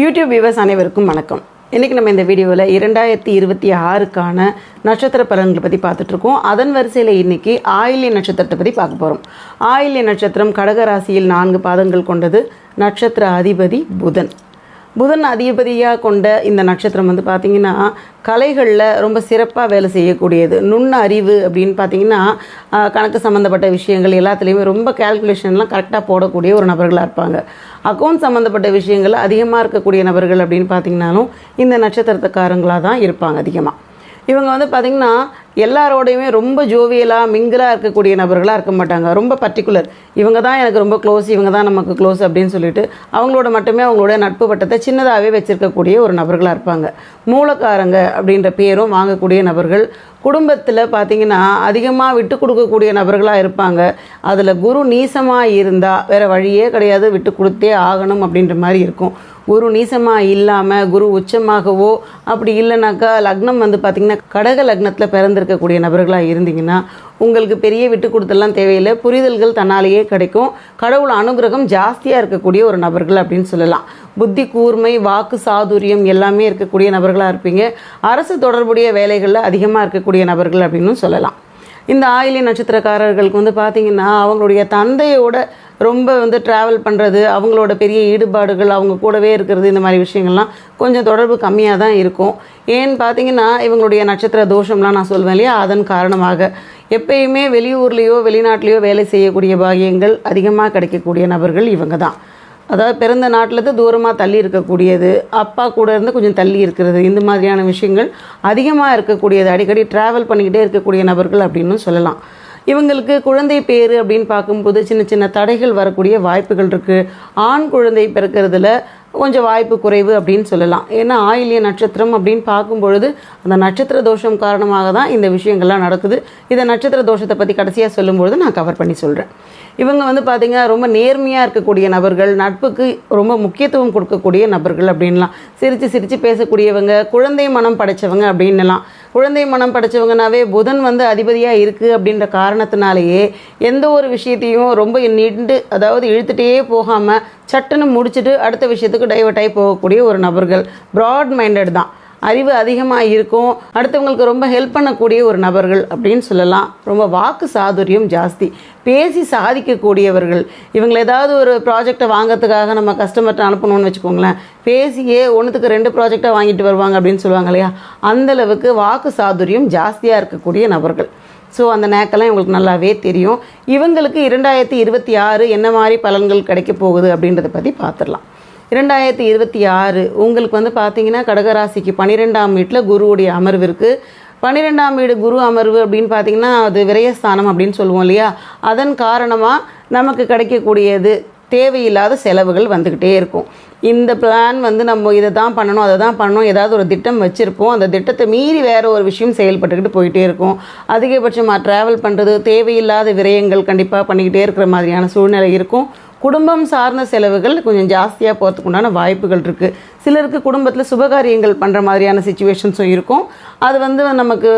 YouTube viewers அனைவருக்கும் வணக்கம். இன்றைக்கி நம்ம இந்த வீடியோவில் இரண்டாயிரத்தி இருபத்தி ஆறுக்கான நட்சத்திர பலன்களை பற்றி பார்த்துட்ருக்கோம் அதன் வரிசையில் இன்னைக்கு ஆயில்ய நட்சத்திரத்தை பற்றி பார்க்க போகிறோம் ஆயில்ய நட்சத்திரம் கடகராசியில் நான்கு பாதங்கள் கொண்டது. நட்சத்திர அதிபதி புதன். புதன் அதிபதியாக கொண்ட இந்த நட்சத்திரம் வந்து பார்த்திங்கன்னா கலைகளில் ரொம்ப சிறப்பாக வேலை செய்யக்கூடியது. நுண்ண அறிவு அப்படின்னு பார்த்தீங்கன்னா கணக்கு சம்மந்தப்பட்ட விஷயங்கள் எல்லாத்துலேயுமே ரொம்ப கேல்குலேஷன்லாம் கரெக்டாக போடக்கூடிய ஒரு நபர்களாக இருப்பாங்க. அக்கௌண்ட் சம்மந்தப்பட்ட விஷயங்கள் அதிகமாக இருக்கக்கூடிய நபர்கள் அப்படின்னு பார்த்திங்கனாலும் இந்த நட்சத்திரத்துக்காரங்களாக தான் இருப்பாங்க அதிகமாக இவங்க வந்து பார்த்திங்கன்னா எல்லாரோடையுமே ரொம்ப ஜோவியலாக மிங்கிளாக இருக்கக்கூடிய நபர்களாக இருக்க மாட்டாங்க. ரொம்ப பர்டிகுலர் இவங்க தான் எனக்கு ரொம்ப க்ளோஸ் இவங்க தான் நமக்கு க்ளோஸ் அப்படின்னு சொல்லிட்டு அவங்களோட மட்டுமே அவங்களோட நட்பு பட்டத்தை சின்னதாகவே வச்சுருக்கக்கூடிய ஒரு நபர்களாக இருப்பாங்க. மூலக்காரங்க அப்படின்ற பேரும் வாங்கக்கூடிய நபர்கள் குடும்பத்தில் பார்த்தீங்கன்னா அதிகமாக விட்டு கொடுக்கக்கூடிய நபர்களாக இருப்பாங்க. அதில் குரு நீசமாக இருந்தால் வேறு வழியே கிடையாது. விட்டு கொடுத்தே ஆகணும் அப்படின்ற மாதிரி இருக்கும். குரு நீசமாக இல்லாமல் குரு உச்சமாகவோ அப்படி இல்லைனாக்கா லக்னம் வந்து பார்த்திங்கன்னா கடக லக்னத்தில் பிறந்திருக்கக்கூடிய நபர்களாக இருந்தீங்கன்னா உங்களுக்கு பெரிய விட்டு கொடுத்தெல்லாம் தேவையில்லை. புரிதல்கள் தன்னாலேயே கிடைக்கும். கடவுள் அனுகிரகம் ஜாஸ்தியாக இருக்கக்கூடிய ஒரு நபர்கள் அப்படின்னு சொல்லலாம். புத்தி கூர்மை வாக்கு சாதுரியம் எல்லாமே இருக்கக்கூடிய நபர்களாக இருப்பீங்க. அரசு தொடர்புடைய வேலைகளில் அதிகமாக இருக்கக்கூடிய நபர்கள் அப்படின்னு சொல்லலாம். இந்த ஆயிலிய நட்சத்திரக்காரர்களுக்கு வந்து பார்த்திங்கன்னா அவங்களுடைய தந்தையோட ரொம்ப வந்து ட்ராவல் பண்ணுறது அவங்களோட பெரிய ஈடுபாடுகள் அவங்க கூடவே இருக்கிறது இந்த மாதிரி விஷயங்கள்லாம் கொஞ்சம் தொடர்பு கம்மியாக தான் இருக்கும். ஏன்னு பார்த்தீங்கன்னா இவங்களுடைய நட்சத்திர தோஷம்லாம் நான் சொல்வேன் இல்லையா? அதன் காரணமாக எப்பயுமே வெளியூர்லேயோ வெளிநாட்டிலேயோ வேலை செய்யக்கூடிய பாகியங்கள் அதிகமாக கிடைக்கக்கூடிய நபர்கள் இவங்க தான். அதாவது பிறந்த நாட்டிலேருந்து தூரமாக தள்ளி இருக்கக்கூடியது அப்பா கூட இருந்து கொஞ்சம் தள்ளி இருக்கிறது இந்த மாதிரியான விஷயங்கள் அதிகமாக இருக்கக்கூடியது. அடிக்கடி ட்ராவல் பண்ணிக்கிட்டே இருக்கக்கூடிய நபர்கள் அப்படின்னு சொல்லலாம். இவங்களுக்கு குழந்தை பேர் அப்படின்னு பார்க்கும்போது சின்ன சின்ன தடைகள் வரக்கூடிய வாய்ப்புகள் இருக்குது ஆண் குழந்தை பிறக்கிறதுல கொஞ்சம் வாய்ப்பு குறைவு அப்படின்னு சொல்லலாம். ஏன்னா ஆயிலிய நட்சத்திரம் அப்படின்னு பார்க்கும் பொழுது அந்த நட்சத்திர தோஷம் காரணமாக தான் இந்த விஷயங்கள்லாம் நடக்குது. இதை நட்சத்திர தோஷத்தை பற்றி கடைசியாக சொல்லும்பொழுது நான் கவர் பண்ணி சொல்கிறேன் இவங்க வந்து பார்த்திங்கன்னா ரொம்ப நேர்மையாக இருக்கக்கூடிய நபர்கள் நட்புக்கு ரொம்ப முக்கியத்துவம் கொடுக்கக்கூடிய நபர்கள் அப்படின்லாம். சிரித்து சிரித்து பேசக்கூடியவங்க குழந்தை மனம் படைச்சவங்க அப்படின்லாம் குழந்தை மனம் படைச்சவங்கனாவே புதன் வந்து அதிபதியாக இருக்குது அப்படின்ற காரணத்தினாலேயே எந்த ஒரு விஷயத்தையும் ரொம்ப நீண்டு அதாவது இழுத்துட்டே போகாமல் சட்டுன்னு முடிச்சுட்டு அடுத்த விஷயத்துக்கு டைவர்ட் ஆகி போகக்கூடிய ஒரு நபர்கள் ப்ராட் மைண்டட் தான். அறிவு அதிகமாக இருக்கும் அடுத்தவங்களுக்கு ரொம்ப ஹெல்ப் பண்ணக்கூடிய ஒரு நபர்கள் அப்படின்னு சொல்லலாம். ரொம்ப வாக்கு சாதுரியம் ஜாஸ்தி. பேசி சாதிக்கக்கூடியவர்கள். இவங்களை ஏதாவது ஒரு ப்ராஜெக்டை வாங்குறதுக்காக நம்ம கஸ்டமர்கிட்ட அனுப்பணும்னு வச்சுக்கோங்களேன். பேசியே ஒன்றுத்துக்கு ரெண்டு ப்ராஜெக்டாக வாங்கிட்டு வருவாங்க அப்படின்னு சொல்லுவாங்க இல்லையா? அந்தளவுக்கு வாக்கு சாதுரியம் ஜாஸ்தியாக இருக்கக்கூடிய நபர்கள். ஸோ அந்த நேக்கெல்லாம் இவங்களுக்கு நல்லாவே தெரியும். இவங்களுக்கு இரண்டாயிரத்தி இருபத்தி ஆறு என்ன மாதிரி பலன்கள் கிடைக்க போகுது அப்படின்றத பற்றி பார்த்துடலாம் இரண்டாயிரத்தி இருபத்தி ஆறு உங்களுக்கு வந்து பார்த்தீங்கன்னா கடகராசிக்கு பன்னிரெண்டாம் வீட்டில் குருவுடைய அமர்வு இருக்குது பன்னிரெண்டாம் வீடு குரு அமர்வு அப்படின்னு பார்த்தீங்கன்னா அது விரயஸ்தானம் அப்படின்னு சொல்லுவோம் இல்லையா? அதன் காரணமாக நமக்கு கிடைக்கக்கூடியது தேவையில்லாத செலவுகள் வந்துக்கிட்டே இருக்கும். இந்த பிளான் வந்து நம்ம இதை தான் பண்ணணும் அதை தான் பண்ணணும் ஏதாவது ஒரு திட்டம் வச்சுருப்போம். அந்த திட்டத்தை மீறி வேறு ஒரு விஷயம் செயல்பட்டுக்கிட்டு போயிட்டே இருக்கும். அதிகபட்சமாக ட்ராவல் பண்ணுறது தேவையில்லாத விரயங்கள் கண்டிப்பாக பண்ணிக்கிட்டே இருக்கிற மாதிரியான சூழ்நிலை இருக்கும். குடும்பம் சார்ந்த செலவுகள் கொஞ்சம் ஜாஸ்தியாக போகிறதுக்கு உண்டான வாய்ப்புகள் இருக்குது சிலருக்கு குடும்பத்தில் சுபகாரியங்கள் பண்ணுற மாதிரியான சுச்சுவேஷன்ஸும் இருக்கும். அது வந்து நமக்கு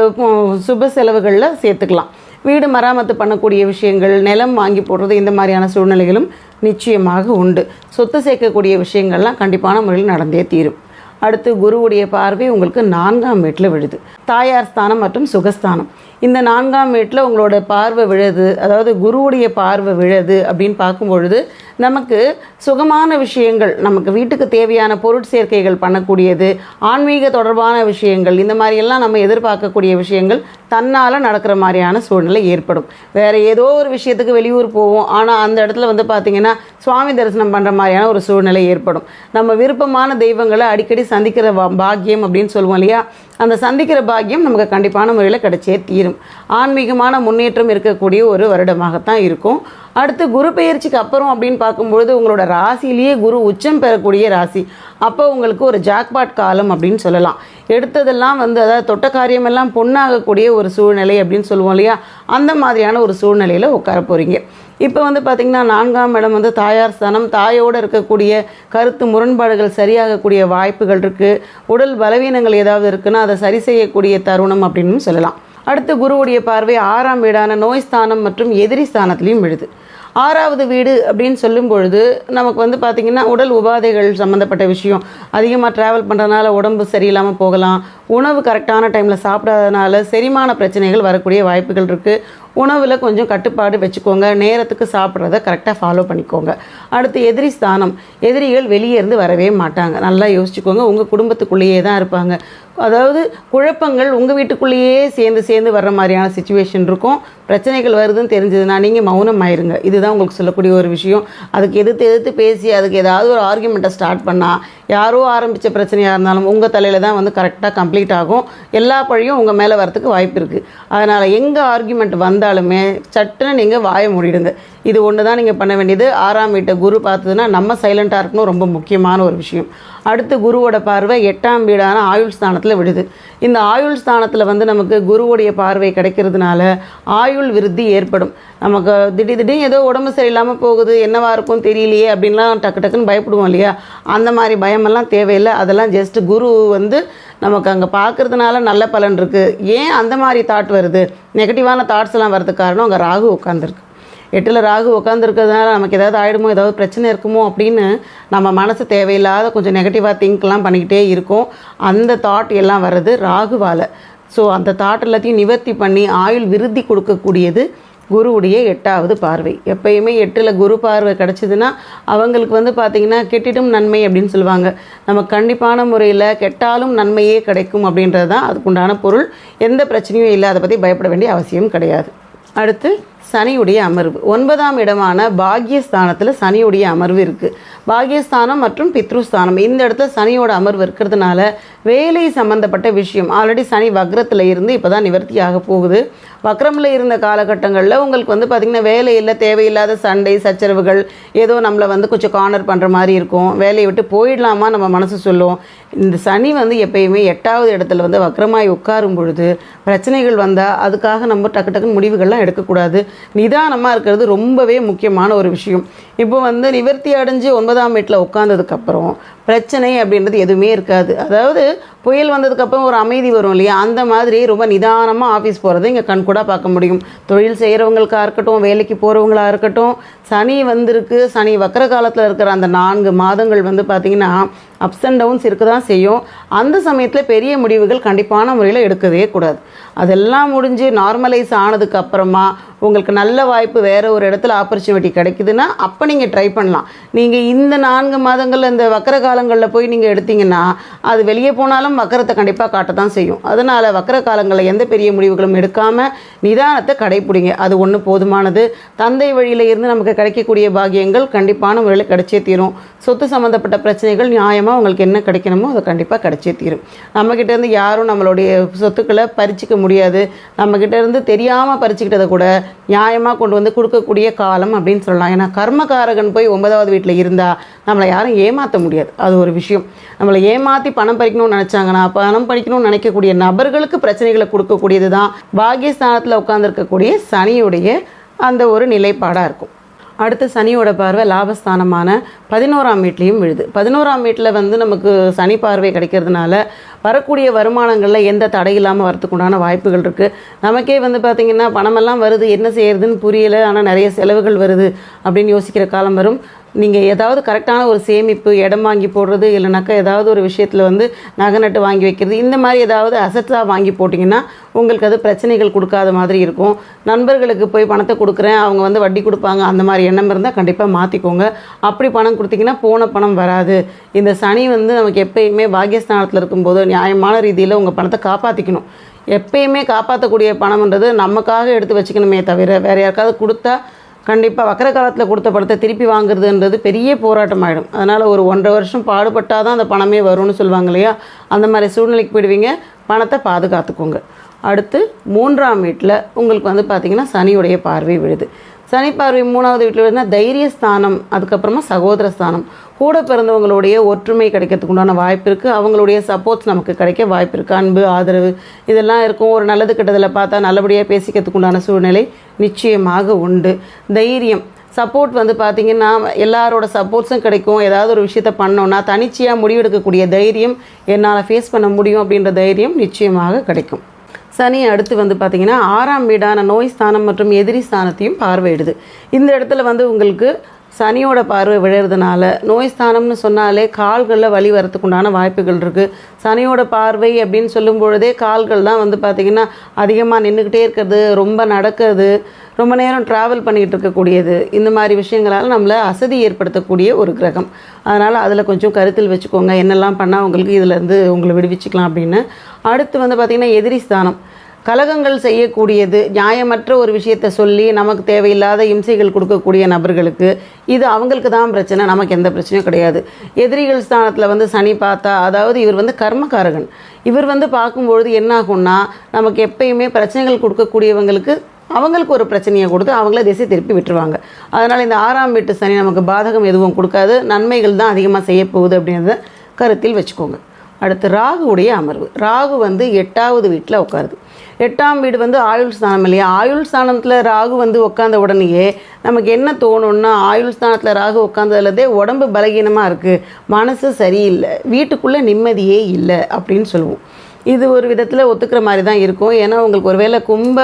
சுப செலவுகளில் சேர்த்துக்கலாம். வீடு மராமத்து பண்ணக்கூடிய விஷயங்கள் நிலம் வாங்கி போடுறது இந்த மாதிரியான சூழ்நிலைகளும் நிச்சயமாக உண்டு. சொத்து சேர்க்கக்கூடிய விஷயங்கள்லாம் கண்டிப்பான முறையில் நடந்தே தீரும். அடுத்து குருவுடைய பார்வை உங்களுக்கு நான்காம் வீட்டில் விழுது. தாயார் ஸ்தானம் மற்றும் சுகஸ்தானம். இந்த நான்காம் வீட்டில் உங்களோட பார்வை விழுது அதாவது குருவுடைய பார்வை விழுது அப்படின்னு பார்க்கும்பொழுது நமக்கு சுகமான விஷயங்கள் நமக்கு வீட்டுக்கு தேவையான பொருட்சேர்க்கைகள் பண்ணக்கூடியது ஆன்மீக தொடர்பான விஷயங்கள் இந்த மாதிரியெல்லாம் நம்ம எதிர்பார்க்கக்கூடிய விஷயங்கள் தன்னால் நடக்கிற மாதிரியான சூழ்நிலை ஏற்படும். வேறு ஏதோ ஒரு விஷயத்துக்கு வெளியூர் போவோம் ஆனால் அந்த இடத்துல வந்து பார்த்திங்கன்னா சுவாமி தரிசனம் பண்ணுற மாதிரியான ஒரு சூழ்நிலை ஏற்படும். நம்ம விருப்பமான தெய்வங்களை அடிக்கடி சந்திக்கிற பாக்கியம் அப்படின்னு சொல்லுவோம் இல்லையா? அந்த சந்திக்கிற பாக்கியம் நமக்கு கண்டிப்பான முறையில் கிடைச்சே தீரும். ஆன்மீகமான முன்னேற்றம் இருக்கக்கூடிய ஒரு வருடமாகத்தான் இருக்கும். அடுத்து குரு பெயர்ச்சிக்கு அப்புறம் அப்படின்னு பார்க்கும்பொழுது உங்களோட ராசியிலேயே குரு உச்சம் பெறக்கூடிய ராசி. அப்போ உங்களுக்கு ஒரு ஜாக்பாட் காலம் அப்படின்னு சொல்லலாம். எடுத்ததெல்லாம் வந்து அதாவது தொட்ட காரியமெல்லாம் பொண்ணாகக்கூடிய ஒரு சூழ்நிலை அப்படின்னு சொல்லுவோம் இல்லையா? அந்த மாதிரியான ஒரு சூழ்நிலையில் உட்கார போகிறீங்க இப்போ வந்து பார்த்திங்கன்னா நான்காம் இடம் வந்து தாயார் ஸ்தானம். தாயோடு இருக்கக்கூடிய கருத்து முரண்பாடுகள் சரியாகக்கூடிய வாய்ப்புகள் இருக்குது உடல் பலவீனங்கள் ஏதாவது இருக்குன்னா அதை சரி செய்யக்கூடிய தருணம் அப்படின்னு சொல்லலாம். அடுத்து குருவுடைய பார்வை ஆறாம் வீடான நோய் ஸ்தானம் மற்றும் எதிரி ஸ்தானத்திலையும் விழுது. ஆறாவது வீடு அப்படின்னு சொல்லும் பொழுது நமக்கு வந்து பார்த்திங்கன்னா உடல் உபாதைகள் சம்மந்தப்பட்ட விஷயம். அதிகமாக ட்ராவல் பண்ணுறதுனால உடம்பு சரியில்லாமல் போகலாம். உணவு கரெக்டான டைமில் சாப்பிடாதனால செரிமான பிரச்சனைகள் வரக்கூடிய வாய்ப்புகள் இருக்குது உணவில் கொஞ்சம் கட்டுப்பாடு வச்சுக்கோங்க. நேரத்துக்கு சாப்பிட்றத கரெக்டாக ஃபாலோ பண்ணிக்கோங்க. அடுத்து எதிரி ஸ்தானம். எதிரிகள் வெளியே இருந்து வரவே மாட்டாங்க. நல்லா யோசிச்சுக்கோங்க. உங்கள் குடும்பத்துக்குள்ளேயே தான் இருப்பாங்க. அதாவது குழப்பங்கள் உங்கள் வீட்டுக்குள்ளேயே சேர்ந்து சேர்ந்து வர்ற மாதிரியான சுச்சுவேஷன் இருக்கும். பிரச்சனைகள் வருதுன்னு தெரிஞ்சதுன்னா நீங்கள் மௌனம் ஆயிருங்க இதுதான் உங்களுக்கு சொல்லக்கூடிய ஒரு விஷயம். அதுக்கு எதிர்த்து எதிர்த்து பேசி அதுக்கு ஏதாவது ஒரு ஆர்குமெண்ட்டை ஸ்டார்ட் பண்ணால் யாரோ ஆரம்பித்த பிரச்சனையாக இருந்தாலும் உங்கள் தலையில் தான் வந்து கரெக்டாக கம்ப்ளீட் ஆகும். எல்லா பழியும் உங்கள் மேலே வரத்துக்கு வாய்ப்பு இருக்குது அதனால் எங்கே ஆர்கியூமெண்ட் வந்தாலுமே சட்டுன்னு நீங்கள் வாயை மூடிடுங்க. இது ஒன்று தான் நீங்கள் பண்ண வேண்டியது. ஆறாம் வீட்டை குரு பார்த்ததுன்னா நம்ம சைலண்ட்டாக இருக்கணும் ரொம்ப முக்கியமான ஒரு விஷயம். அடுத்து குருவோட பார்வை எட்டாம் வீடான ஆயுள் ஸ்தானத்தில் விடுது இந்த ஆயுள் ஸ்தானத்தில் வந்து நமக்கு குருவுடைய பார்வை கிடைக்கிறதுனால ஆயுள் விருத்தி ஏற்படும். நமக்கு திடீர் திடீர்னு ஏதோ உடம்பு சரியில்லாமல் போகுது. என்னவாக இருக்கும் தெரியலையே அப்படின்லாம் டக்கு டக்குன்னு பயப்படுவோம் இல்லையா? அந்த மாதிரி பயமெல்லாம் தேவையில்லை. அதெல்லாம் ஜஸ்ட் குரு வந்து நமக்கு அங்கே பார்க்கறதுனால நல்ல பலன் இருக்குது ஏன் அந்த மாதிரி தாட் வருது? நெகட்டிவான தாட்ஸ் எல்லாம் வரதுக்கு காரணம் அங்கே ராகு உட்காந்துருக்கு எட்டில் ராகு உட்காந்துருக்கிறதுனால நமக்கு ஏதாவது ஆகிடுமோ ஏதாவது பிரச்சனை இருக்குமோ அப்படின்னு நம்ம மனசு தேவையில்லாத கொஞ்சம் நெகட்டிவாக திங்க்லாம் பண்ணிக்கிட்டே இருக்கோம். அந்த தாட் எல்லாம் வர்றது ராகுவால். ஸோ அந்த தாட் எல்லாத்தையும் நிவர்த்தி பண்ணி ஆயுள் விருத்தி கொடுக்கக்கூடியது குருவுடைய எட்டாவது பார்வை. எப்பயுமே எட்டில் குரு பார்வை கிடச்சிதுன்னா அவங்களுக்கு வந்து பார்த்திங்கன்னா கெட்டிடும் நன்மை அப்படின்னு சொல்லுவாங்க. நம்ம கண்டிப்பான முறையில் கெட்டாலும் நன்மையே கிடைக்கும் அப்படின்றது தான் அதுக்குண்டான பொருள். எந்த பிரச்சனையும் இல்லை அதை பற்றி பயப்பட வேண்டிய அவசியம் கிடையாது. அடுத்து சனியுடைய அமர்வு. ஒன்பதாம் இடமான பாக்யஸ்தானத்தில் சனியுடைய அமர்வு இருக்குது பாக்யஸ்தானம் மற்றும் பித்ருஸ்தானம். இந்த இடத்துல சனியோட அமர்வு இருக்கிறதுனால வேலை சம்பந்தப்பட்ட விஷயம். ஆல்ரெடி சனி வக்ரத்தில் இருந்து இப்போ தான் நிவர்த்தியாக போகுது. வக்ரமில் இருந்த காலகட்டங்களில் உங்களுக்கு வந்து பார்த்திங்கன்னா வேலையில் தேவையில்லாத சண்டை சச்சரவுகள் ஏதோ நம்மளை வந்து கொஞ்சம் கார்னர் பண்ணுற மாதிரி இருக்கும். வேலையை விட்டு போயிடலாமா நம்ம மனசு சொல்லும். இந்த சனி வந்து எப்பயுமே எட்டாவது இடத்துல வந்து வக்ரமாய் உட்காரும் பொழுது பிரச்சனைகள் வந்தால் அதுக்காக நம்ம டக்கு டக்குன்னு முடிவுகள்லாம் எடுக்கக்கூடாது. நிதானமாக இருக்கிறது ரொம்பவே முக்கியமான ஒரு விஷயம். இப்போ வந்து நிவர்த்தி அடைஞ்சு ஒன்பதாம் வீட்டில் உட்காந்ததுக்கப்புறம் பிரச்சனை அப்படின்றது எதுவுமே இருக்காது. அதாவது புயல் வந்ததுக்கப்புறம் ஒரு அமைதி வரும் இல்லையா? அந்த மாதிரி ரொம்ப நிதானமாக ஆஃபீஸ் போகிறத இங்கே கண்கூடாக பார்க்க முடியும். தொழில் செய்கிறவங்களுக்காக இருக்கட்டும் வேலைக்கு போகிறவங்களா இருக்கட்டும் சனி வந்திருக்கு. சனி வக்கர காலத்தில் இருக்கிற அந்த நான்கு மாதங்கள் வந்து பார்த்திங்கன்னா அப்ஸ் அண்ட் டவுன்ஸ் இருக்க தான் செய்யும். அந்த சமயத்தில் பெரிய முடிவுகள் கண்டிப்பான முறையில் எடுக்கவே கூடாது. அதெல்லாம் முடிஞ்சு நார்மலைஸ் ஆனதுக்கப்புறமா உங்களுக்கு நல்ல வாய்ப்பு வேறு ஒரு இடத்துல ஆப்பர்ச்சுனிட்டி கிடைக்குதுன்னா அப்போ நீங்கள் ட்ரை பண்ணலாம். நீங்கள் இந்த நான்கு மாதங்களில் இந்த வக்கர காலங்களில் போய் நீங்கள் எடுத்தீங்கன்னா அது வெளியே போனாலும் வக்கரத்தை கண்டிப்பாக காட்ட தான் செய்யும். அதனால் வக்கர காலங்களில் எந்த பெரிய முடிவுகளும் எடுக்காமல் நிதானத்தை கடைப்பிடிங்க அது ஒன்று போதுமானது. தந்தை வழியில் இருந்து நமக்கு கிடைக்கக்கூடிய பாக்கியங்கள் கண்டிப்பான முறையில் கிடைச்சே தீரும். சொத்து சம்மந்தப்பட்ட பிரச்சனைகள் நியாயமாக உங்களுக்கு என்ன கிடைக்கணுமோ அது கண்டிப்பாக கிடைச்சே தீரும். நம்மக்கிட்ட இருந்து யாரும் நம்மளுடைய சொத்துக்களை பறிச்சிக்க முடியாது. நம்மக்கிட்ட இருந்து தெரியாமல் பறிச்சுக்கிட்டதை கூட நியாயமாக கொண்டு வந்து கொடுக்கக்கூடிய காலம் அப்படின்னு சொல்லலாம். ஏன்னா கர்மகாரகன் போய் ஒன்பதாவது வீட்டில் இருந்தால் நம்மளை யாரும் ஏமாற்ற முடியாது. அது ஒரு விஷயம். நம்மளை ஏமாற்றி பணம் பறிக்கணும்னு நினச்சாங்கன்னா பணம் பறிக்கணும்னு நினைக்கக்கூடிய நபர்களுக்கு பிரச்சனைகளை கொடுக்கக்கூடியது தான் பாகியஸ்தானத்தில் உட்காந்துருக்கக்கூடிய சனியுடைய அந்த ஒரு நிலைப்பாடாக இருக்கும். அடுத்து சனியோட பார்வை லாபஸ்தானமான பதினோராம் வீட்லேயும் விழுது. பதினோராம் வீட்டில் வந்து நமக்கு சனி பார்வை கிடைக்கிறதுனால வரக்கூடிய வருமானங்களில் எந்த தடை இல்லாமல் வரத்துக்குண்டான வாய்ப்புகள் இருக்குது நமக்கே வந்து பார்த்திங்கன்னா பணமெல்லாம் வருது என்ன செய்யறதுன்னு புரியல. ஆனால் நிறைய செலவுகள் வருது அப்படின்னு யோசிக்கிற காலம் வரும். நீங்கள் ஏதாவது கரெக்டான ஒரு சேமிப்பு இடம் வாங்கி போடுறது இல்லைனாக்கா ஏதாவது ஒரு விஷயத்தில் வந்து நகை நட்டு வாங்கி வைக்கிறது இந்த மாதிரி ஏதாவது அசட்ஸாக வாங்கி போட்டிங்கன்னா உங்களுக்கு அது பிரச்சனைகள் கொடுக்காத மாதிரி இருக்கும். நண்பர்களுக்கு போய் பணத்தை கொடுக்குறேன் அவங்க வந்து வட்டி கொடுப்பாங்க அந்த மாதிரி எண்ணம் இருந்தால் கண்டிப்பாக மாற்றிக்கோங்க அப்படி பணம் கொடுத்தீங்கன்னா போன பணம் வராது. இந்த சனி வந்து நமக்கு எப்பயுமே பாக்கியஸ்தானத்தில் இருக்கும்போது நியாயமான ரீதியில் உங்கள் பணத்தை காப்பாற்றிக்கணும் எப்பயுமே காப்பாற்றக்கூடிய பணம்ன்றது நமக்காக எடுத்து வச்சுக்கணுமே தவிர வேறு யாருக்காவது கொடுத்தா கண்டிப்பாக வக்கர காலத்தில் கொடுத்த பணத்தை திருப்பி வாங்குறதுன்றது பெரிய போராட்டம் ஆகிடும் அதனால் ஒரு ஒன்றரை வருஷம் பாடுபட்டால் தான் அந்த பணமே வரும்னு சொல்லுவாங்க இல்லையா? அந்த மாதிரி சூழ்நிலைக்கு போயிடுவீங்க. பணத்தை பாதுகாத்துக்கோங்க. அடுத்து மூன்றாம் வீட்டில் உங்களுக்கு வந்து பார்த்திங்கன்னா சனியுடைய பார்வை விழுது. சனி பார்வை மூணாவது வீட்டில் விழுதுனா தைரியஸ்தானம் அதுக்கப்புறமா சகோதர ஸ்தானம். கூட பிறந்தவங்களுடைய ஒற்றுமை கிடைக்கிறதுக்கு உண்டான வாய்ப்பு இருக்குது அவங்களுடைய சப்போர்ட்ஸ் நமக்கு கிடைக்க வாய்ப்பு இருக்குது அன்பு ஆதரவு இதெல்லாம் இருக்கும். ஒரு நல்லது கெட்டதில் பார்த்தா நல்லபடியாக பேசிக்கிறதுக்கு உண்டான சூழ்நிலை நிச்சயமாக உண்டு. தைரியம். சப்போர்ட் வந்து பார்த்திங்கன்னா எல்லாரோட சப்போர்ட்ஸும் கிடைக்கும். ஏதாவது ஒரு விஷயத்த பண்ணோன்னா தனிச்சையாக முடிவெடுக்கக்கூடிய தைரியம் என்னால் ஃபேஸ் பண்ண முடியும் அப்படின்ற தைரியம் நிச்சயமாக கிடைக்கும். சனி அடுத்து வந்து பார்த்திங்கன்னா ஆறாம் வீடான நோய் ஸ்தானம் மற்றும் எதிரி ஸ்தானத்தையும் பார்வையிடுது. இந்த இடத்துல வந்து உங்களுக்கு சனியோட பார்வை விழுறதுனால நோய் ஸ்தானம்னு சொன்னாலே கால்களில் வலி வரத்துக்கு உண்டான வாய்ப்புகள் இருக்குது சனியோட பார்வை அப்படின்னு சொல்லும் பொழுதே கால்கள் தான் வந்து பார்த்திங்கன்னா அதிகமாக நின்றுக்கிட்டே இருக்கிறது ரொம்ப நடக்கிறது ரொம்ப நேரம் ட்ராவல் பண்ணிக்கிட்டு இருக்கக்கூடியது. இந்த மாதிரி விஷயங்களால் நம்மளை அசதி ஏற்படுத்தக்கூடிய ஒரு கிரகம். அதனால் அதில் கொஞ்சம் கருத்தில் வச்சுக்கோங்க. என்னெல்லாம் பண்ணால் உங்களுக்கு இதிலேருந்து உங்களை விடுவிச்சுக்கலாம் அப்படின்னு. அடுத்து வந்து பார்த்திங்கன்னா எதிரி ஸ்தானம். கலகங்கள் செய்யக்கூடியது நியாயமற்ற ஒரு விஷயத்தை சொல்லி நமக்கு தேவையில்லாத இம்சைகள் கொடுக்கக்கூடிய நபர்களுக்கு இது அவங்களுக்கு தான் பிரச்சனை நமக்கு எந்த பிரச்சனையும் கிடையாது. எதிரிகள் ஸ்தானத்தில் வந்து சனி பார்த்தா அதாவது இவர் வந்து கர்மகாரகன் இவர் வந்து பார்க்கும்பொழுது என்னாகும்னா நமக்கு எப்பயுமே பிரச்சனைகள் கொடுக்கக்கூடியவங்களுக்கு அவங்களுக்கு ஒரு பிரச்சனையை கொடுத்து அவங்கள திசை திருப்பி விட்டுருவாங்க. அதனால் இந்த ஆறாம் வீட்டு சனி நமக்கு பாதகம் எதுவும் கொடுக்காது. நன்மைகள் தான் அதிகமாக செய்யப்போகுது அப்படின்றத கருத்தில் வச்சுக்கோங்க. அடுத்து ராகுவுடைய அமர்வு. ராகு வந்து எட்டாவது வீட்டில் உட்காருது எட்டாம் வீடு வந்து ஆயுள் ஸ்தானம் இல்லையா? ஆயுள் ஸ்தானத்தில் ராகு வந்து உட்காந்த உடனேயே நமக்கு என்ன தோணும்னா ஆயுள் ஸ்தானத்தில் ராகு உட்காந்ததுலதே உடம்பு பலகீனமாக இருக்குது மனசு சரியில்லை. வீட்டுக்குள்ளே நிம்மதியே இல்லை அப்படின்னு சொல்லுவோம். இது ஒரு விதத்தில் ஒத்துக்கிற மாதிரி தான் இருக்கும். ஏன்னா உங்களுக்கு ஒருவேளை கும்ப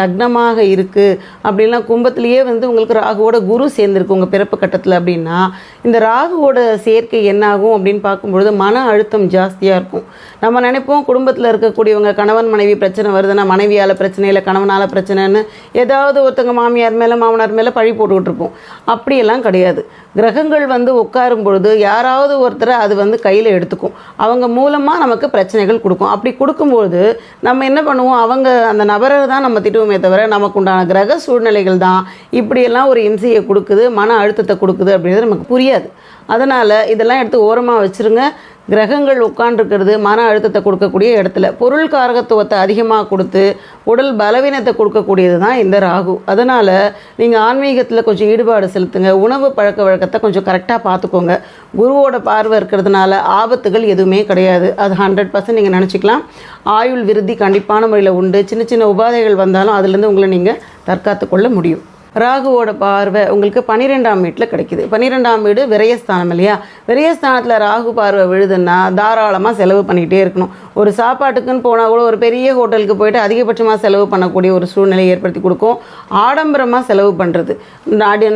லக்னமாக இருக்குது அப்படின்னா கும்பத்திலேயே வந்து உங்களுக்கு ராகுவோட குரு சேர்ந்துருக்கு உங்கள் பிறப்பு கட்டத்தில் அப்படின்னா இந்த ராகுவோட சேர்க்கை என்னாகும் அப்படின்னு பார்க்கும்பொழுது மன அழுத்தம் ஜாஸ்தியாக இருக்கும். நம்ம நினைப்போம் குடும்பத்தில் இருக்கக்கூடியவங்க கணவன் மனைவி பிரச்சனை வருதுன்னா மனைவியால் பிரச்சனை இல்லை கணவனால் பிரச்சனைன்னு ஏதாவது ஒருத்தங்க மாமியார் மேலே மாமனார் மேலே பழி போட்டுக்கிட்டு இருப்போம். அப்படியெல்லாம் கிடையாது. கிரகங்கள் வந்து உட்காரும் பொழுது யாராவது ஒருத்தரை அது வந்து கையில் எடுத்துக்கும். அவங்க மூலமாக நமக்கு பிரச்சனைகள் கொடுக்கும். அப்படி கொடுக்கும்போது நம்ம என்ன பண்ணுவோம்? அவங்க அந்த நபரை தான் நம்ம திட்டுவோமே தவிர நமக்கு உண்டான கிரக சூழ்நிலைகள் தான் இப்படியெல்லாம் ஒரு இம்சையை கொடுக்குது மன அழுத்தத்தை கொடுக்குது அப்படின்றது நமக்கு புரியாது. அதனால் இதெல்லாம் எடுத்து ஓரமாக வச்சுருங்க. கிரகங்கள் உட்காண்டிருக்கிறது மன அழுத்தத்தை கொடுக்கக்கூடிய இடத்துல. பொருள் காரகத்துவத்தை அதிகமாக கொடுத்து உடல் பலவீனத்தை கொடுக்கக்கூடியது தான் இந்த ராகு. அதனால் நீங்கள் ஆன்மீகத்தில் கொஞ்சம் ஈடுபாடு செலுத்துங்க. உணவு பழக்க வழக்கத்தை கொஞ்சம் கரெக்டாக பார்த்துக்கோங்க. குருவோட பார்வை இருக்கிறதுனால ஆபத்துகள் எதுவுமே கிடையாது. அது ஹண்ட்ரட் பர்சன்ட் நீங்கள் நினச்சிக்கலாம். ஆயுள் விருத்தி கண்டிப்பான முறையில் உண்டு. சின்ன சின்ன உபாதைகள் வந்தாலும் அதுலேருந்து உங்களை நீங்கள் தற்காத்து கொள்ள முடியும். ராகுவோட பார்வை உங்களுக்கு பன்னிரெண்டாம் வீட்டில் கிடைக்குது. பன்னிரெண்டாம் வீடு விரயஸ்தானம் இல்லையா? விரயஸ்தானத்தில் ராகு பார்வை விழுதுன்னா தாராளமாக செலவு பண்ணிக்கிட்டே இருக்கணும். ஒரு சாப்பாட்டுக்குன்னு போனால் கூட ஒரு பெரிய ஹோட்டலுக்கு போயிட்டு அதிகபட்சமாக செலவு பண்ணக்கூடிய ஒரு சூழ்நிலையை ஏற்படுத்தி கொடுக்கும். ஆடம்பரமாக செலவு பண்ணுறது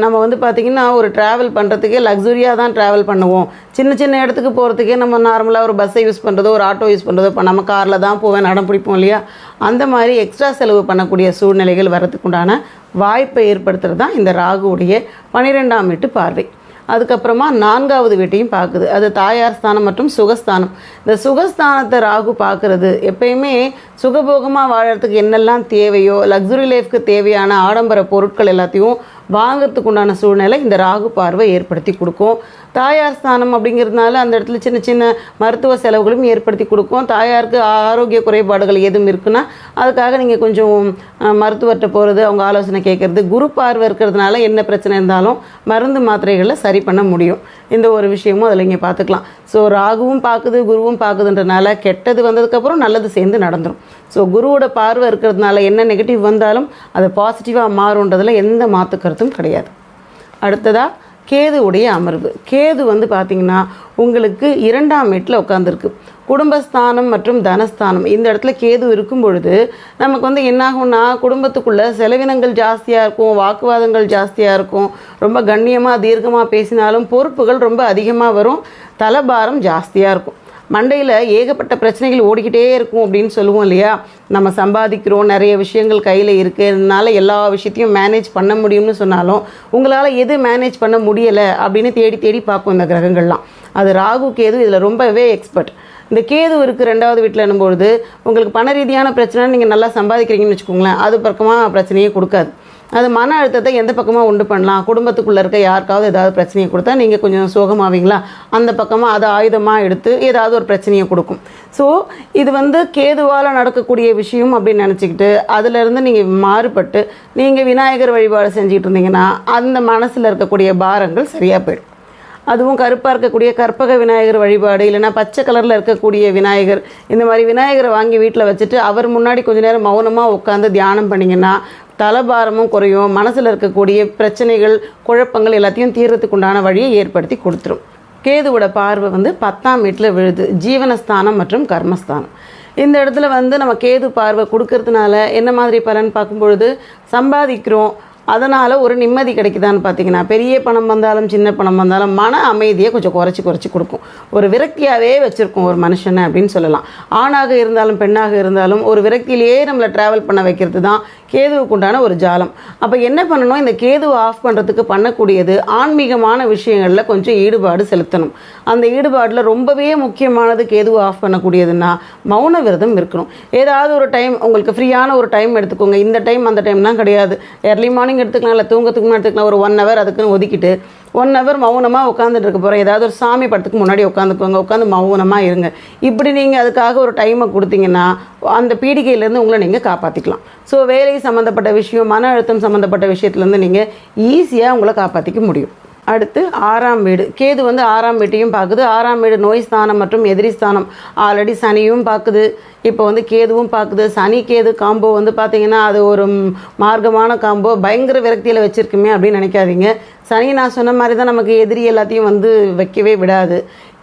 நம்ம வந்து பார்த்திங்கன்னா ஒரு ட்ராவல் பண்ணுறதுக்கே லக்ஸுரியாக தான் ட்ராவல் பண்ணுவோம். சின்ன சின்ன இடத்துக்கு போகிறதுக்கே நம்ம நார்மலாக ஒரு பஸ்ஸை யூஸ் பண்ணுறதோ ஒரு ஆட்டோ யூஸ் பண்ணுறதோ இப்போ நம்ம காரில் தான் போவேன் நடம் பிடிப்போம் இல்லையா? அந்த மாதிரி எக்ஸ்ட்ரா செலவு பண்ணக்கூடிய சூழ்நிலைகள் வரதுக்கு உண்டான வாய்ப்பை ஏற்படுத்துறது தான் இந்த ராகுவுடைய பன்னிரெண்டாம் வீட்டு பார்வை. அதுக்கப்புறமா நான்காவது வீட்டையும் பார்க்குது. அது தாயார் ஸ்தானம் மற்றும் சுகஸ்தானம். இந்த சுகஸ்தானத்தை ராகு பார்க்குறது. எப்பயுமே சுகபோகமாக வாழறதுக்கு என்னெல்லாம் தேவையோ லக்ஸுரி லைஃப்க்கு தேவையான ஆடம்பர பொருட்கள் எல்லாத்தையும் வாங்கிறதுக்கு உண்டான சூழ்நிலை இந்த ராகு பார்வை ஏற்படுத்தி கொடுக்கும். தாயார் ஸ்தானம் அப்படிங்கிறதுனால அந்த இடத்துல சின்ன சின்ன மருத்துவ செலவுகளும் ஏற்படுத்தி கொடுக்கும். தாயாருக்கு ஆரோக்கிய குறைபாடுகள் எதுவும் இருக்குன்னா அதுக்காக நீங்கள் கொஞ்சம் மருத்துவர்கிட்ட போகிறது அவங்க ஆலோசனை கேட்குறது குரு பார்வை இருக்கிறதுனால என்ன பிரச்சனை இருந்தாலும் மருந்து மாத்திரைகளில் சரி பண்ண முடியும். இந்த ஒரு விஷயமும் அதில் இங்கே பார்த்துக்கலாம் ஸோ ராகுவும் பார்க்குது குருவும் பார்க்குதுன்றனால கெட்டது வந்ததுக்கப்புறம் நல்லது சேர்ந்து நடந்துடும் ஸோ குருவோட பார்வை இருக்கிறதுனால என்ன நெகட்டிவ் வந்தாலும் அது பாசிட்டிவாக மாறுன்றதில் எந்த மாற்று கருத்தும் கிடையாது. அடுத்ததாக கேதுவுடைய அமர்வு. கேது வந்து பார்த்திங்கன்னா உங்களுக்கு இரண்டாம் வீட்டில் உட்காந்துருக்கு குடும்பஸ்தானம் மற்றும் தனஸ்தானம். இந்த இடத்துல கேது இருக்கும் பொழுது நமக்கு வந்து என்னாகும்னா குடும்பத்துக்குள்ள செலவினங்கள் ஜாஸ்தியாக இருக்கும் வாக்குவாதங்கள் ஜாஸ்தியாக இருக்கும். ரொம்ப கண்ணியமாக தீர்க்கமாக பேசினாலும் பொறுப்புகள் ரொம்ப அதிகமாக வரும். தலபாரம் ஜாஸ்தியாக இருக்கும். மண்டையில் ஏகப்பட்ட பிரச்சனைகள் ஓடிக்கிட்டே இருக்கும் அப்படின்னு சொல்லுவோம் இல்லையா? நம்ம சம்பாதிக்கிறோம் நிறைய விஷயங்கள் கையில் இருக்கிறதுனால எல்லா விஷயத்தையும் மேனேஜ் பண்ண முடியும்னு சொன்னாலும் உங்களால் எது மேனேஜ் பண்ண முடியலை அப்படின்னு தேடி தேடி பார்க்கும் இந்த கிரகங்கள்லாம். அது ராகு கேது இதில் ரொம்பவே எக்ஸ்பர்ட் இந்த கேது இருக்குது ரெண்டாவது வீட்டில் என்னும்பொழுது உங்களுக்கு பண ரீதியான பிரச்சனை நீங்கள் நல்லா சம்பாதிக்கிறீங்கன்னு வச்சுக்கோங்களேன் அது பக்கமாக பிரச்சனையே கொடுக்காது. அது மன அழுத்தத்தை எந்த பக்கமாக உண்டு பண்ணலாம்? குடும்பத்துக்குள்ளே இருக்க யாருக்காவது ஏதாவது பிரச்சனையை கொடுத்தா நீங்கள் கொஞ்சம் சோகமாவீங்களா? அந்த பக்கமாக அதை ஆயுதமாக எடுத்து ஏதாவது ஒரு பிரச்சனையை கொடுக்கும். ஸோ இது வந்து கேதுவால் நடக்கக்கூடிய விஷயம் அப்படின்னு நினச்சிக்கிட்டு அதிலிருந்து நீங்கள் மாறுபட்டு நீங்கள் விநாயகர் வழிபாடு செஞ்சுக்கிட்டு இருந்தீங்கன்னா அந்த மனசில் இருக்கக்கூடிய பாரங்கள் சரியாக போயிடும். அதுவும் கருப்பாக இருக்கக்கூடிய கற்பக விநாயகர் வழிபாடு இல்லைன்னா பச்சை கலரில் இருக்கக்கூடிய விநாயகர் இந்த மாதிரி விநாயகரை வாங்கி வீட்டில் வச்சுட்டு அவர் முன்னாடி கொஞ்ச நேரம் மௌனமாக உட்காந்து தியானம் பண்ணிங்கன்னா தலபாரமும் குறையும். மனசில் இருக்கக்கூடிய பிரச்சனைகள் குழப்பங்கள் எல்லாத்தையும் தீர்றதுக்குண்டான வழியை ஏற்படுத்தி கொடுத்துரும். கேதுவோட பார்வை வந்து பத்தாம் வீட்டில் விழுது. ஜீவனஸ்தானம் மற்றும் கர்மஸ்தானம். இந்த இடத்துல வந்து நம்ம கேது பார்வை கொடுக்கறதுனால என்ன மாதிரி பலன் பார்க்கும்பொழுது? சம்பாதிக்கிறோம். அதனால் ஒரு நிம்மதி கிடைக்குதான்னு பார்த்தீங்கன்னா பெரிய பணம் வந்தாலும் சின்ன பணம் வந்தாலும் மன அமைதியை கொஞ்சம் குறைச்சி குறைச்சி கொடுக்கும். ஒரு விரக்தியாகவே வச்சுருக்கும் ஒரு மனுஷனை அப்படின்னு சொல்லலாம். ஆணாக இருந்தாலும் பெண்ணாக இருந்தாலும் ஒரு விரக்தியிலேயே நம்மளை ட்ராவல் பண்ண வைக்கிறது தான் கேதுவுக்கு உண்டான ஒரு ஜாலம். அப்போ என்ன பண்ணணும்? இந்த கேதுவை ஆஃப் பண்ணுறதுக்கு பண்ணக்கூடியது ஆன்மீகமான விஷயங்களில் கொஞ்சம் ஈடுபாடு செலுத்தணும். அந்த ஈடுபாடில் ரொம்பவே முக்கியமானது கேதுவை ஆஃப் பண்ணக்கூடியதுன்னா மௌன விரதம் இருக்கணும். ஏதாவது ஒரு டைம் உங்களுக்கு ஃப்ரீயான ஒரு டைம் எடுத்துக்கோங்க. இந்த டைம் அந்த டைம்லாம் கிடையாது. ஏர்லி மார்னிங் எடுத்துக்கலாம் இல்லை தூங்கத்துக்கு முன்னாடி எடுத்துக்கலாம். ஒரு ஒன் ஹவர் அதுக்குன்னு ஒதுக்கிட்டு ஒன் ஹவர் மௌனமாக உட்காந்துட்டு இருக்க போகிறேன் ஏதாவது ஒரு சாமி படத்துக்கு முன்னாடி உட்காந்துக்கோங்க உட்காந்து மௌனமாக இருங்க. இப்படி நீங்கள் அதுக்காக ஒரு டைமை கொடுத்தீங்கன்னா அந்த பீடிகையிலேருந்து உங்களை நீங்கள் காப்பாற்றிக்கலாம் ஸோ வேலை சம்மந்தப்பட்ட விஷயம் மன அழுத்தம் சம்மந்தப்பட்ட விஷயத்துலேருந்து நீங்கள் ஈஸியாக உங்களை காப்பாற்றிக்க முடியும். அடுத்து ஆறாம் வீடு. கேது வந்து ஆறாம் வீட்டையும் பார்க்குது. ஆறாம் வீடு நோய் ஸ்தானம் மற்றும் எதிரி ஸ்தானம் ஆல்ரெடி சனியும் பார்க்குது. இப்போ வந்து கேதுவும் பார்க்குது. சனி கேது காம்போ வந்து பார்த்தீங்கன்னா அது ஒரு மார்க்கமான காம்போ. பயங்கர விரக்தியில் வச்சுருக்குமே அப்படின்னு நினைக்காதீங்க. சனி நான் சொன்ன மாதிரி தான் நமக்கு எதிரி எல்லாத்தையும் வந்து வைக்கவே விடாது.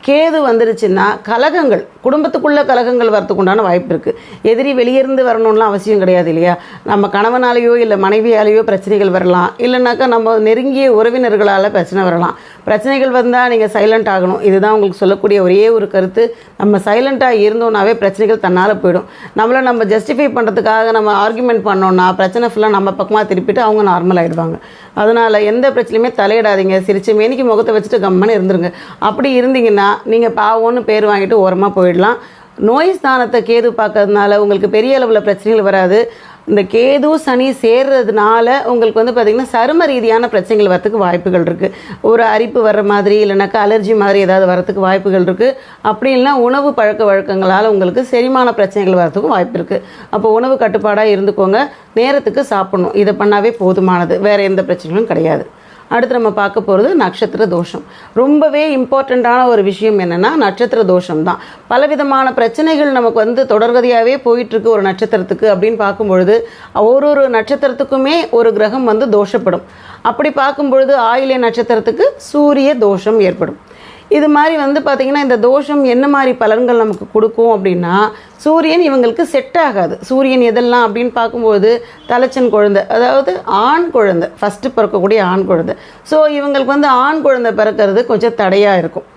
கேது வந்துருச்சுன்னா கலகங்கள் குடும்பத்துக்குள்ள கலகங்கள் வரத்துக்கு உண்டான வாய்ப்பு இருக்குது எதிரி வெளியிருந்து வரணும்லாம் அவசியம் கிடையாது இல்லையா? நம்ம கணவனாலேயோ இல்லை மனைவியாலேயோ பிரச்சனைகள் வரலாம். இல்லைனாக்கா நம்ம நெருங்கிய உறவினர்களால் பிரச்சனை வரலாம். பிரச்சனைகள் வந்தால் நீங்கள் சைலண்ட் ஆகணும். இதுதான் உங்களுக்கு சொல்லக்கூடிய ஒரே ஒரு கருத்து. நம்ம சைலண்ட்டாக இருந்தோம்னாவே பிரச்சனைகள் தன்னால் போயிடும். நம்மளை நம்ம ஜஸ்டிஃபை பண்ணுறதுக்காக நம்ம ஆர்குமெண்ட் பண்ணோன்னா பிரச்சனை ஃபுல்லாக நம்ம பக்கமாக திருப்பிட்டு அவங்க நார்மல் ஆகிடுவாங்க அதனால் எந்த பிரச்சனையுமே தலையிடாதீங்க. சிரிச்சு மேனிக்கு முகத்தை வச்சுட்டு கம்மன்னு இருந்துருங்க. அப்படி இருந்தீங்கன்னா நீங்கள் பாவம்னு பேர் வாங்கிட்டு ஓரமாக போயிடலாம். நோய் ஸ்தானத்தை கேது பார்க்கறதுனால உங்களுக்கு பெரிய அளவில் பிரச்சனைகள் வராது. இந்த கேது சனி சேர்றதுனால உங்களுக்கு வந்து பார்த்திங்கன்னா சரும ரீதியான பிரச்சனைகள் வரத்துக்கு வாய்ப்புகள் இருக்குது ஒரு அரிப்பு வர்ற மாதிரி இல்லைனாக்கா அலர்ஜி மாதிரி ஏதாவது வரத்துக்கு வாய்ப்புகள் இருக்குது அப்படி இல்லைனா உணவு பழக்க வழக்கங்களால் உங்களுக்கு செரிமான பிரச்சனைகள் வரத்துக்கும் வாய்ப்பு இருக்குது அப்போ உணவு கட்டுப்பாடாக இருந்துக்கோங்க. நேரத்துக்கு சாப்பிடணும். இதை பண்ணாவே போதுமானது. வேறு எந்த பிரச்சனைகளும் கிடையாது. அடுத்து நம்ம பார்க்க போகிறது நட்சத்திர தோஷம். ரொம்பவே இம்பார்ட்டண்ட்டான ஒரு விஷயம் என்னென்னா நட்சத்திர தோஷம் தான் பலவிதமான பிரச்சனைகள் நமக்கு வந்து தொடர்கதையாகவே போயிட்டுருக்கு ஒரு நட்சத்திரத்துக்கு அப்படின்னு பார்க்கும்பொழுது ஒரு ஒரு நட்சத்திரத்துக்குமே ஒரு கிரகம் வந்து தோஷப்படும். அப்படி பார்க்கும்பொழுது ஆயிலிய நட்சத்திரத்துக்கு சூரிய தோஷம் ஏற்படும். இது மாதிரி வந்து பார்த்திங்கன்னா இந்த தோஷம் என்ன மாதிரி பலன்கள் நமக்கு கொடுக்கும் அப்படின்னா சூரியன் இவங்களுக்கு செட் ஆகாது. சூரியன் எதெல்லாம் அப்படின்னு பார்க்கும்போது தலைச்சன் குழந்தை அதாவது ஆண் குழந்தை ஃபஸ்ட்டு பிறக்கக்கூடிய ஆண் குழந்தை. ஸோ இவங்களுக்கு வந்து ஆண் குழந்தை பிறக்கிறது கொஞ்சம் தடையாக இருக்கும்.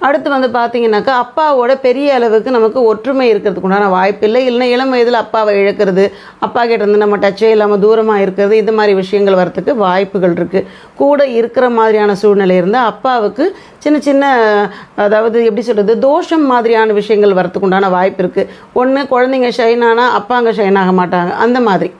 அடுத்து வந்து பார்த்தீங்கன்னாக்கா அப்பாவோட பெரிய அளவுக்கு நமக்கு ஒற்றுமை இருக்கிறதுக்கு உண்டான வாய்ப்பு இல்லை இல்லைன்னா இளம் வயதில் அப்பாவை இழக்கிறது அப்பா கிட்ட இருந்து நம்ம டச்சே இல்லாமல் தூரமாக இருக்கிறது இது மாதிரி விஷயங்கள் வரத்துக்கு வாய்ப்புகள் இருக்குது கூட இருக்கிற மாதிரியான சூழ்நிலை இருந்தால் அப்பாவுக்கு சின்ன சின்ன அதாவது எப்படி சொல்கிறது தோஷம் மாதிரியான விஷயங்கள் வரத்துக்கு உண்டான வாய்ப்பு இருக்குது ஒன்று குழந்தைங்க ஷைன் ஆனால் அப்பாங்க ஷைன் ஆக மாட்டாங்க. அந்த மாதிரி.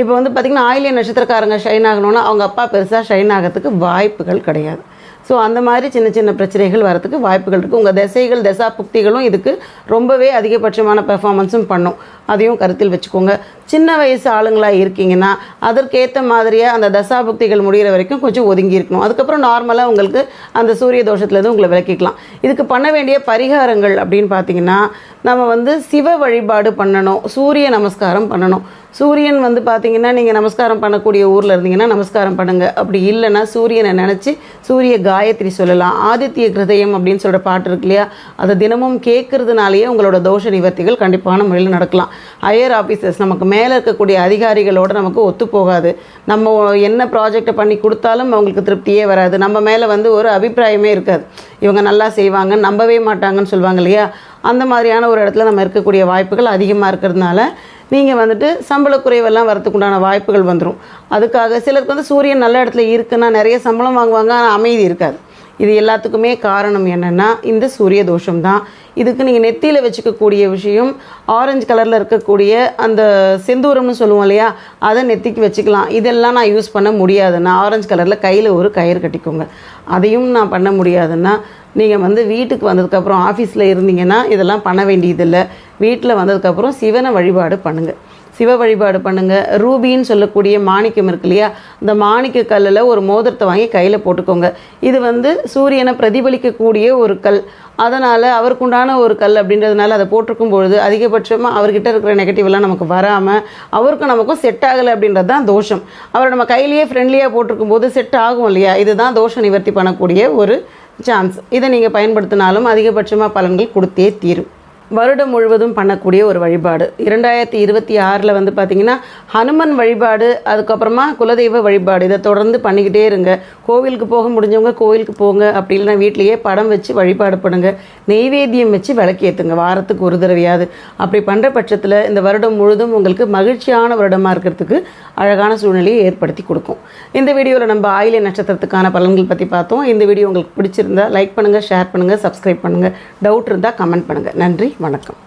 இப்போ வந்து பார்த்திங்கன்னா ஆயிலிய நட்சத்திரக்காரங்க ஷைன் ஆகணும்னா அவங்க அப்பா பெருசாக ஷைன் ஆகிறதுக்கு வாய்ப்புகள் கிடையாது. ஸோ அந்த மாதிரி சின்ன சின்ன பிரச்சனைகள் வரத்துக்கு வாய்ப்புகள் இருக்குது உங்கள் திசைகள் தசா புக்திகளும் இதுக்கு ரொம்பவே அதிகபட்சமான பெர்ஃபார்மன்ஸும் பண்ணும். அதையும் கருத்தில் வச்சுக்கோங்க. சின்ன வயசு ஆளுங்களாக இருக்கீங்கன்னா அதற்கேற்ற மாதிரியாக அந்த தசா புக்திகள் முடிகிற வரைக்கும் கொஞ்சம் ஒதுங்கி இருக்கணும். அதுக்கப்புறம் நார்மலாக உங்களுக்கு அந்த சூரிய தோஷத்துலேருந்து உங்களை விளக்கிக்கலாம் இதுக்கு பண்ண வேண்டிய பரிகாரங்கள் அப்படின்னு பார்த்தீங்கன்னா நம்ம வந்து சிவ வழிபாடு பண்ணணும். சூரிய நமஸ்காரம் பண்ணணும். சூரியன் வந்து பார்த்தீங்கன்னா நீங்கள் நமஸ்காரம் பண்ணக்கூடிய ஊரில் இருந்தீங்கன்னா நமஸ்காரம் பண்ணுங்கள் அப்படி இல்லைன்னா சூரியனை நினச்சி சூரிய காயத்ரி சொல்லலாம். ஆதித்ய கிருதயம் அப்படின்னு சொல்கிற பாட்டு இருக்கு இல்லையா? அதை தினமும் கேட்குறதுனாலேயே உங்களோட தோஷ நிவர்த்திகள் கண்டிப்பான முறையில் நடக்கலாம். ஹையர் ஆஃபீஸர்ஸ் நமக்கு மேலே இருக்கக்கூடிய அதிகாரிகளோடு நமக்கு ஒத்து போகாது. நம்ம என்ன ப்ராஜெக்டை பண்ணி கொடுத்தாலும் அவங்களுக்கு திருப்தியே வராது. நம்ம மேலே வந்து ஒரு அபிப்பிராயமே இருக்காது. இவங்க நல்லா செய்வாங்க நம்பவே மாட்டாங்கன்னு சொல்லுவாங்க இல்லையா? அந்த மாதிரியான ஒரு இடத்துல நம்ம இருக்கக்கூடிய வாய்ப்புகள் அதிகமாக இருக்கிறதுனால நீங்கள் வந்துட்டு சம்பள குறைவெல்லாம் வரதுக்கு உண்டான வாய்ப்புகள் வந்துடும் அதுக்காக சிலருக்கு வந்து சூரியன் நல்ல இடத்துல இருக்குன்னா நிறைய சம்பளம் வாங்குவாங்க ஆனால் அமைதி இருக்காது. இது எல்லாத்துக்குமே காரணம் என்னென்னா இந்த சூரிய தோஷம் தான். இதுக்கு நீங்கள் நெத்தியில் வச்சுக்கக்கூடிய விஷயம் ஆரஞ்சு கலரில் இருக்கக்கூடிய அந்த செந்தூரம்னு சொல்லுவோம் இல்லையா அதை நெத்திக்கு வச்சுக்கலாம். இதெல்லாம் நான் யூஸ் பண்ண முடியாதுன்னா ஆரஞ்சு கலரில் கையில் ஒரு கயிறு கட்டிக்கோங்க. அதையும் நான் பண்ண முடியாதுன்னா நீங்கள் வந்து வீட்டுக்கு வந்ததுக்கப்புறம் ஆஃபீஸில் இருந்தீங்கன்னா இதெல்லாம் பண்ண வேண்டியதில்லை. வீட்டில் வந்ததுக்கப்புறம் சிவனை வழிபாடு பண்ணுங்கள் சிவ வழிபாடு பண்ணுங்கள் ரூபின்னு சொல்லக்கூடிய மாணிக்கம் இருக்கு இல்லையா? இந்த மாணிக்க கல்லில் ஒரு மோதிரத்தை வாங்கி கையில் போட்டுக்கோங்க. இது வந்து சூரியனை பிரதிபலிக்கக்கூடிய ஒரு கல். அதனால் அவருக்குண்டான ஒரு கல் அப்படின்றதுனால அதை போட்டிருக்கும் பொழுது அதிகபட்சமாக அவர்கிட்ட இருக்கிற நெகட்டிவ்லாம் நமக்கு வராமல் அவருக்கும் நமக்கும் செட் ஆகலை அப்படின்றது தான் தோஷம். அவரை நம்ம கையிலேயே ஃப்ரெண்ட்லியாக போட்டிருக்கும் போது செட் ஆகும் இல்லையா? இதுதான் தோஷ நிவர்த்தி பண்ணக்கூடிய ஒரு சான்ஸ் இதை நீங்கள் பயன்படுத்தினாலும் அதிகபட்சமாக பலன்கள் கொடுத்தே தீரும். வருடம் முழுவதும் பண்ணக்கூடிய ஒரு வழிபாடு. இரண்டாயிரத்தி இருபத்தி ஆறில் வந்து பார்த்திங்கன்னா ஹனுமன் வழிபாடு அதுக்கப்புறமா குலதெய்வ வழிபாடு இதை தொடர்ந்து பண்ணிக்கிட்டே இருங்க. கோவிலுக்கு போக முடிஞ்சவங்க கோவிலுக்கு போங்க. அப்படி இல்லைன்னா வீட்லேயே படம் வச்சு வழிபாடு பண்ணுங்க. நெய்வேத்தியம் வச்சு விளக்கேற்றுங்க வாரத்துக்கு ஒரு தடவையாவது. அப்படி பண்ணுற பட்சத்தில் இந்த வருடம் முழுதும் உங்களுக்கு மகிழ்ச்சியான வருடமாக இருக்கிறதுக்கு அழகான சூழ்நிலையை ஏற்படுத்தி கொடுக்கும். இந்த வீடியோவில் நம்ம ஆயிலை நட்சத்திரத்துக்கான பலன்கள் பற்றி பார்த்தோம். இந்த வீடியோ உங்களுக்கு பிடிச்சிருந்தா லைக் பண்ணுங்கள் ஷேர் பண்ணுங்கள் சப்ஸ்கிரைப் பண்ணுங்கள் டவுட் இருந்தால் கமெண்ட் பண்ணுங்கள் நன்றி. வணக்கம்.